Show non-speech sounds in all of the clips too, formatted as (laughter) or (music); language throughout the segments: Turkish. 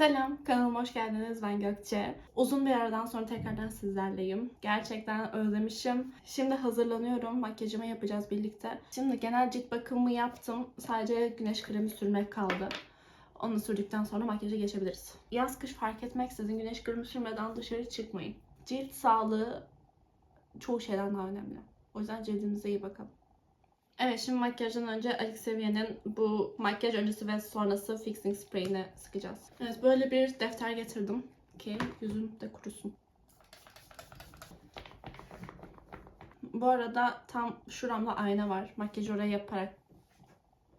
Selam, kanalıma hoş geldiniz. Ben Gökçe. Uzun bir aradan sonra tekrardan sizlerleyim. Gerçekten özlemişim. Şimdi hazırlanıyorum. Makyajımı yapacağız birlikte. Şimdi genel cilt bakımımı yaptım. Sadece güneş kremi sürmek kaldı. Onu sürdükten sonra makyaja geçebiliriz. Yaz kış fark etmeksizin güneş kremi sürmeden dışarı çıkmayın. Cilt sağlığı çoğu şeyden daha önemli. O yüzden cildinize iyi bakalım. Evet şimdi makyajdan önce Alex Sevier'in bu makyaj öncesi ve sonrası fixing sprayini sıkacağız. Evet böyle bir defter getirdim ki yüzüm de kurusun. Bu arada tam şuramda ayna var. Makyajı oraya yaparak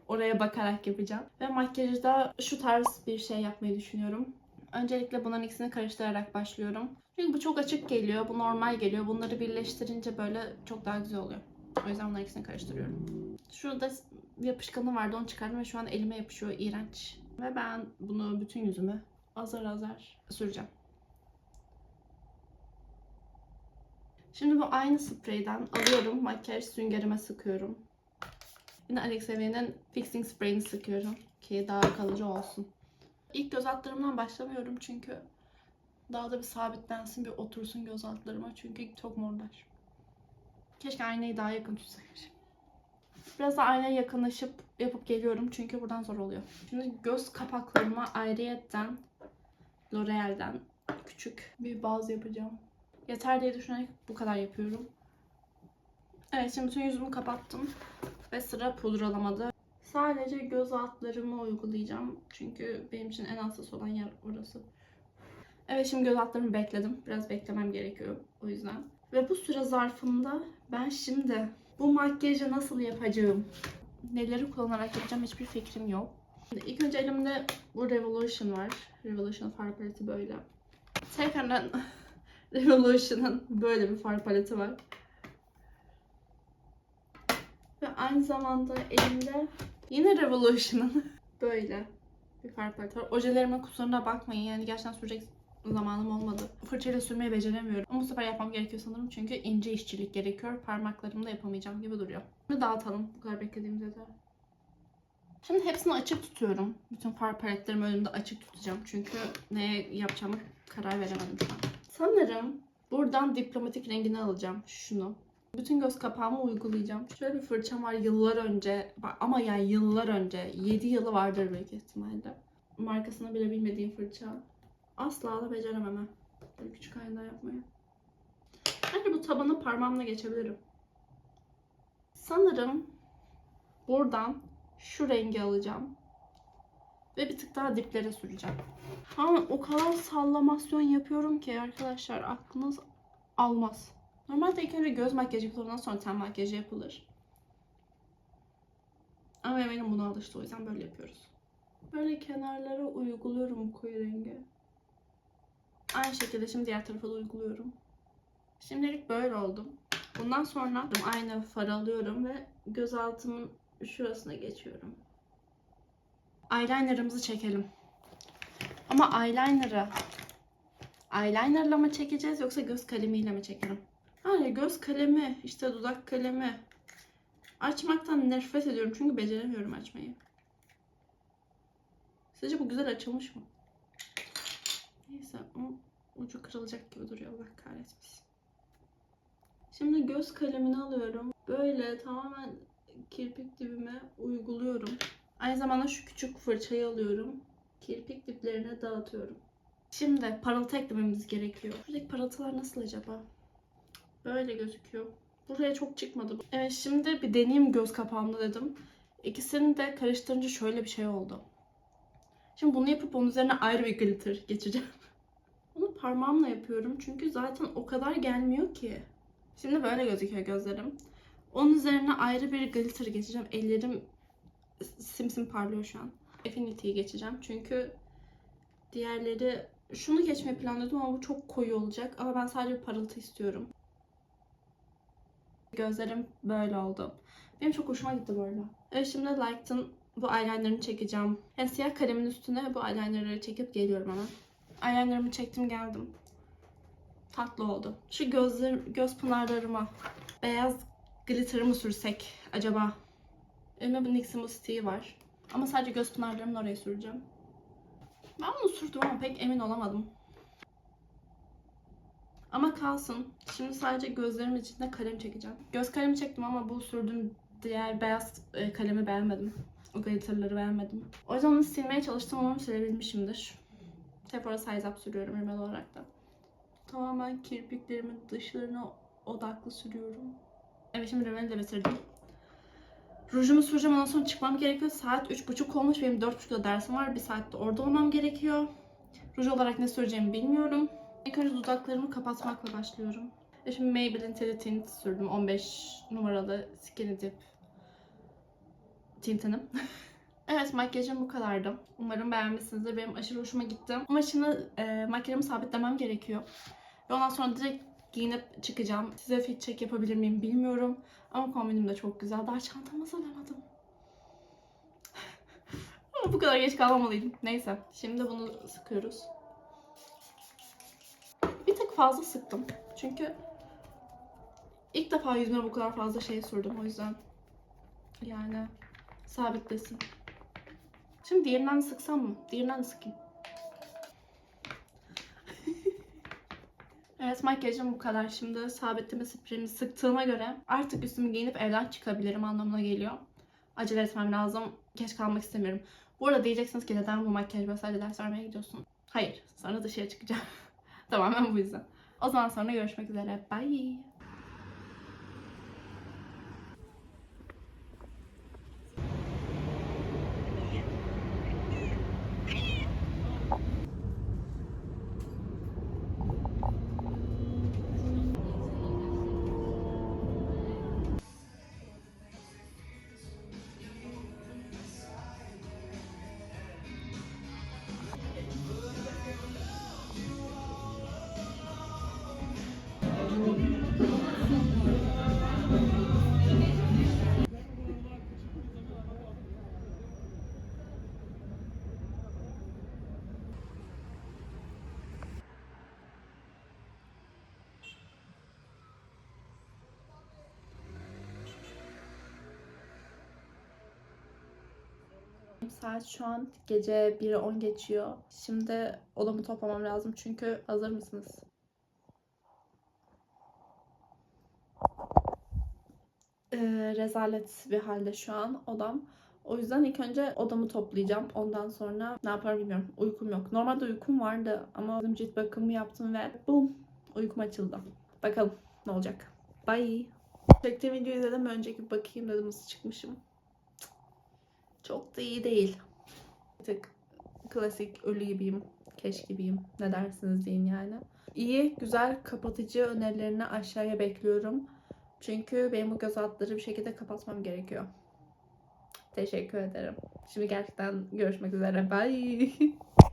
oraya bakarak yapacağım. Ve makyajda şu tarz bir şey yapmayı düşünüyorum. Öncelikle bunların ikisini karıştırarak başlıyorum. Çünkü bu çok açık geliyor, bu normal geliyor. Bunları birleştirince böyle çok daha güzel oluyor. O yüzden bunların ikisini karıştırıyorum. Şurada yapışkanı vardı onu çıkardım ve şu an elime yapışıyor. iğrenç. Ve ben bunu bütün yüzüme azar azar süreceğim. Şimdi bu aynı spreyden alıyorum. Makyaj süngerime sıkıyorum. Yine Alex Sevier'in fixing sprayini sıkıyorum ki daha kalıcı olsun. İlk göz altlarımdan başlamıyorum çünkü daha da bir sabitlensin, bir otursun göz altlarıma çünkü çok morlar. Keşke aynayı daha yakın tutsaymışım. Biraz da aynaya yakınlaşıp yapıp geliyorum çünkü buradan zor oluyor. Şimdi göz kapaklarıma ayrıyetten L'Oreal'den küçük bir baz yapacağım. Yeter diye düşünerek bu kadar yapıyorum. Evet şimdi bütün yüzümü kapattım ve sıra pudralamada. Sadece göz altlarımı uygulayacağım çünkü benim için en hassas olan yer orası. Evet şimdi göz altlarımı bekledim. Biraz beklemem gerekiyor o yüzden. Ve bu süre zarfında ben şimdi bu makyajı nasıl yapacağım? Neleri kullanarak yapacağım hiçbir fikrim yok. Şimdi ilk önce elimde bu Revolution var. Revolution far paleti böyle. Tekrardan (laughs) Revolution'ın böyle bir far paleti var. Ve aynı zamanda elimde yine Revolution'ın (laughs) böyle bir far paleti var. Ojelerimin kusuruna bakmayın yani gerçekten sürecek zamanım olmadı. Fırçayla sürmeyi beceremiyorum. Ama bu sefer yapmam gerekiyor sanırım çünkü ince işçilik gerekiyor. Parmaklarımla yapamayacağım gibi duruyor. Şimdi dağıtalım. Bu kadar beklediğimiz yeter. Şimdi hepsini açık tutuyorum. Bütün far paletlerimi önümde açık tutacağım. Çünkü ne yapacağımı karar veremedim şu an. Sanırım buradan diplomatik rengini alacağım. Şunu. Bütün göz kapağımı uygulayacağım. Şöyle bir fırçam var yıllar önce. Ama yani yıllar önce. 7 yılı vardır büyük ihtimalle. Markasını bile bilmediğim fırça. Asla da beceremem. Böyle küçük ayna yapmayı. Bence bu tabanı parmağımla geçebilirim. Sanırım buradan şu rengi alacağım. Ve bir tık daha diplere süreceğim. Ama o kadar sallamasyon yapıyorum ki arkadaşlar aklınız almaz. Normalde ilk önce göz makyajı yapılır ondan sonra ten makyajı yapılır. Ama benim buna alıştı o yüzden böyle yapıyoruz. Böyle kenarlara uyguluyorum koyu rengi. Aynı şekilde şimdi diğer tarafa da uyguluyorum. Şimdilik böyle oldum. Bundan sonra aynı farı alıyorum ve göz altımın şurasına geçiyorum. Eyelinerımızı çekelim. Ama eyeliner'ı eyelinerla mı çekeceğiz yoksa göz kalemiyle mi çekelim? Hayır göz kalemi, işte dudak kalemi. Açmaktan nefret ediyorum çünkü beceremiyorum açmayı. Sizce bu güzel açılmış mı? Neyse ama ucu kırılacak gibi duruyor Allah kahretmesin. Şimdi göz kalemini alıyorum. Böyle tamamen kirpik dibime uyguluyorum. Aynı zamanda şu küçük fırçayı alıyorum. Kirpik diplerine dağıtıyorum. Şimdi parıltı eklememiz gerekiyor. Buradaki parıltılar nasıl acaba? Böyle gözüküyor. Buraya çok çıkmadı. Evet şimdi bir deneyeyim göz kapağımda dedim. İkisini de karıştırınca şöyle bir şey oldu. Şimdi bunu yapıp onun üzerine ayrı bir glitter geçeceğim. (laughs) Bunu parmağımla yapıyorum çünkü zaten o kadar gelmiyor ki. Şimdi böyle gözüküyor gözlerim. Onun üzerine ayrı bir glitter geçeceğim. Ellerim simsim parlıyor şu an. Affinity'yi geçeceğim çünkü diğerleri şunu geçmeyi planlıyordum ama bu çok koyu olacak. Ama ben sadece bir parıltı istiyorum. Gözlerim böyle oldu. Benim çok hoşuma gitti bu arada. Evet şimdi Light'ın bu eyelinerını çekeceğim. Yani siyah kalemin üstüne bu eyelinerları çekip geliyorum hemen. Eyelinerımı çektim geldim. Tatlı oldu. Şu gözler, göz pınarlarıma beyaz glitter mı sürsek acaba? Elimde bu NYX'in bu stiği var. Ama sadece göz pınarlarımın oraya süreceğim. Ben bunu sürdüm ama pek emin olamadım. Ama kalsın. Şimdi sadece gözlerimin içinde kalem çekeceğim. Göz kalemi çektim ama bu sürdüğüm diğer beyaz e, kalemi beğenmedim. O glitterları beğenmedim. O yüzden onu silmeye çalıştım ama silebilmişimdir. Sephora Size Up sürüyorum rimel olarak da. Tamamen kirpiklerimin dışlarına odaklı sürüyorum. Evet şimdi rimeli de bitirdim. Rujumu süreceğim ondan sonra çıkmam gerekiyor. Saat 3.30 olmuş. Benim 4.30'da dersim var. Bir saatte orada olmam gerekiyor. Ruj olarak ne süreceğimi bilmiyorum. İlk önce dudaklarımı kapatmakla başlıyorum. Ve şimdi Maybelline Teddy Tint sürdüm. 15 numaralı Skinny Dip tintinim. (laughs) evet makyajım bu kadardı. Umarım beğenmişsinizdir. Benim aşırı hoşuma gitti. Ama şimdi e, makyajımı sabitlemem gerekiyor. Ve ondan sonra direkt giyinip çıkacağım. Size fit check yapabilir miyim bilmiyorum. Ama kombinim de çok güzel. Daha çantamı hazırlamadım. (laughs) Ama bu kadar geç kalmamalıydım. Neyse. Şimdi bunu sıkıyoruz. Bir tık fazla sıktım. Çünkü ilk defa yüzüme bu kadar fazla şey sürdüm. O yüzden yani sabitlesin. Şimdi diğerinden de sıksam mı? Diğerinden de sıkayım. Evet makyajım bu kadar. Şimdi sabitleme spreyimi sıktığıma göre artık üstümü giyinip evden çıkabilirim anlamına geliyor. Acele etmem lazım. Geç kalmak istemiyorum. Bu arada diyeceksiniz ki neden bu makyaj sadece ders vermeye gidiyorsun? Hayır. Sonra dışarı çıkacağım. (laughs) Tamamen bu yüzden. O zaman sonra görüşmek üzere. Bye. Saat şu an gece 1'e 10 geçiyor. Şimdi odamı toplamam lazım çünkü hazır mısınız? Ee, rezalet bir halde şu an odam. O yüzden ilk önce odamı toplayacağım. Ondan sonra ne yaparım bilmiyorum. Uykum yok. Normalde uykum vardı ama cilt bakımı yaptım ve bum uykum açıldı. Bakalım ne olacak. Bye. Çektiğim videoyu izledim. Önceki bakayım dedim nasıl çıkmışım. Çok da iyi değil. Bir tık klasik ölü gibiyim. Keş gibiyim. Ne dersiniz deyin yani. İyi, güzel kapatıcı önerilerini aşağıya bekliyorum. Çünkü benim bu göz altları bir şekilde kapatmam gerekiyor. Teşekkür ederim. Şimdi gerçekten görüşmek üzere. Bye. (laughs)